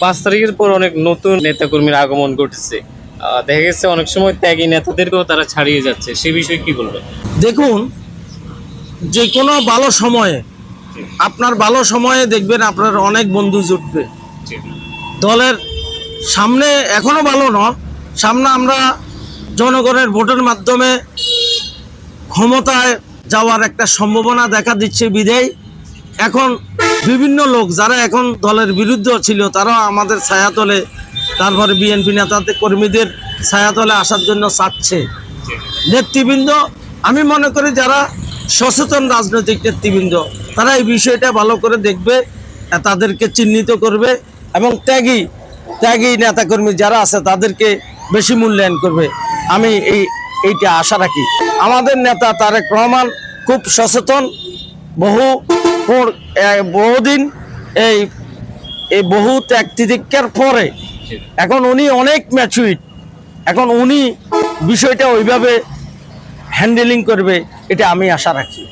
পাঁচ তারিখের পর অনেক নতুন নেতাকর্মীর আগমন ঘটেছে। দেখা গেছে অনেক সময় ত্যাগী নেতাদেরকেও তারা ছাড়িয়ে যাচ্ছে। সে বিষয়ে কি বলবেন? দেখুন যে কোনো ভালো সময়ে আপনার ভালো সময়ে দেখবেন আপনার অনেক বন্ধু জুটবে। দলের সামনে এখনও ভালো নয় সামনে আমরা জনগণের ভোটের মাধ্যমে ক্ষমতায় যাওয়ার একটা সম্ভাবনা দেখা দিচ্ছে বিধেয় এখন বিভিন্ন লোক যারা এখন দলের বিরুদ্ধে ছিল, তারাও আমাদের ছায়াতলে, তারপরে বিএনপি নেতাদের কর্মীদের ছায়াতলে আসার জন্য চাচ্ছে। নেতৃবৃন্দ, আমি মনে করি যারা সচেতন রাজনৈতিক নেতৃবৃন্দ, তারা এই বিষয়টা ভালো করে দেখবে তাদেরকে চিহ্নিত করবে এবং ত্যাগী ত্যাগী নেতাকর্মী যারা আছে, তাদেরকে বেশি মূল্যায়ন করবে। আমি এই, এইটা আশা রাখি। আমাদের নেতা তারেক রহমান খুব সচেতন, বহু পর- বহুদিন এই এই বহু ত্যাগ পরে এখন উনি অনেক ম্যাচুইড এখন উনি বিষয়টা ওইভাবে হ্যান্ডেলিং করবে, এটা আমি আশা রাখি।